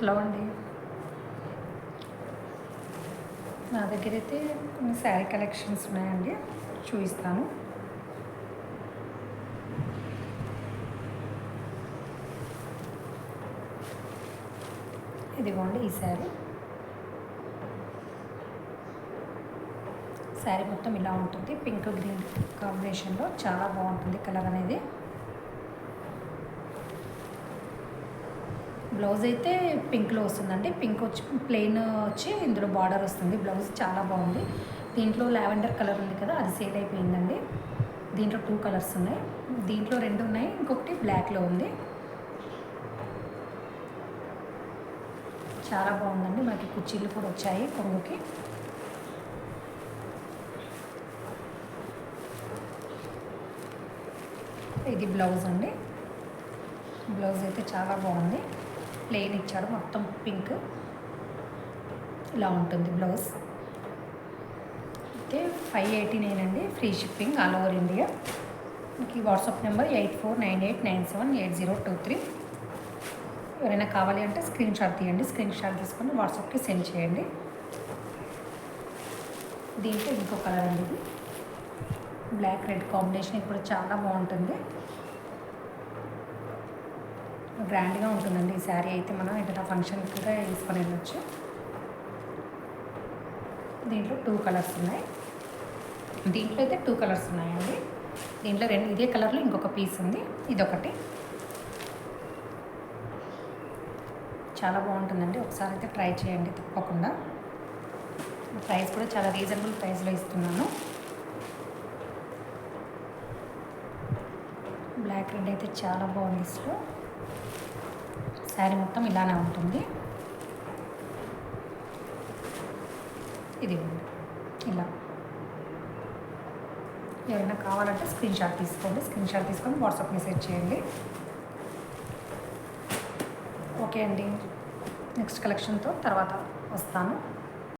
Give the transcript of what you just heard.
Hello అండి. నా దగ్గర అయితే కొన్ని శారీ కలెక్షన్స్ ఉన్నాయండి. చూపిస్తాను. ఇదిగోండి ఈ శారీ. శారీ మొత్తం ఇలా ఉంటుంది. పింక్ గ్రీన్ కాంబినేషన్లో చాలా బాగుంటుంది కలర్ అనేది. బ్లౌజ్ అయితే పింక్లో వస్తుందండి. పింక్ వచ్చి ప్లెయిన్ వచ్చి ఇందులో బార్డర్ వస్తుంది. బ్లౌజ్ చాలా బాగుంది. దీంట్లో లావెండర్ కలర్ ఉంది కదా అది సేల్ అయిపోయిందండి. దీంట్లో టూ కలర్స్ ఉన్నాయి. దీంట్లో రెండు ఉన్నాయి ఇంకొకటి బ్లాక్లో ఉంది. చాలా బాగుందండి. మనకి కుర్చీలు కూడా వచ్చాయి కొంగుకి. ఇది బ్లౌజ్ అండి. బ్లౌజ్ అయితే చాలా బాగుంది. ప్లెయిన్ ఇచ్చాడు మొత్తం పింక్. ఇలా ఉంటుంది బ్లౌజ్. అయితే ఫైవ్ ఎయిటీ నైన్ అండి free shipping all over India. మీకు WhatsApp number eight four nine eight nine seven eight zero two three. ఎవరైనా కావాలి అంటే స్క్రీన్ షాట్ తీయండి స్క్రీన్ షాట్ తీసుకొని వాట్సాప్కి సెండ్ చేయండి. దీంట్లో ఇంకో కలర్ అండి ఇది. బ్లాక్ రెడ్ కాంబినేషన్ ఇప్పుడు చాలా బాగుంటుంది. గ్రాండ్గా ఉంటుందండి. ఈ శారీ అయితే మనం ఏదైనా ఫంక్షన్కి కూడా వేసుకొని వెళ్ళొచ్చు. దీంట్లో టూ కలర్స్ ఉన్నాయి. దీంట్లో అయితే టూ కలర్స్ ఉన్నాయండి. దీంట్లో రెండు ఇదే కలర్లో ఇంకొక పీస్ ఉంది. ఇదొకటి. చాలా బాగుంటుందండి. ఒకసారి అయితే ట్రై చేయండి తప్పకుండా. ప్రైస్ కూడా చాలా రీజనబుల్ ప్రైస్లో ఇస్తున్నాను. బ్లాక్ రెడ్ అయితే చాలా బాగుంది. ఇస్లో శారీ మొత్తం ఇలానే ఉంటుంది. ఇది ఇలా. ఎవరైనా కావాలంటే స్క్రీన్ షాట్ తీసుకోండి. స్క్రీన్ షాట్ తీసుకొని వాట్సాప్ మెసేజ్ చేయండి. ఓకే అండి. నెక్స్ట్ కలెక్షన్తో తర్వాత వస్తాను.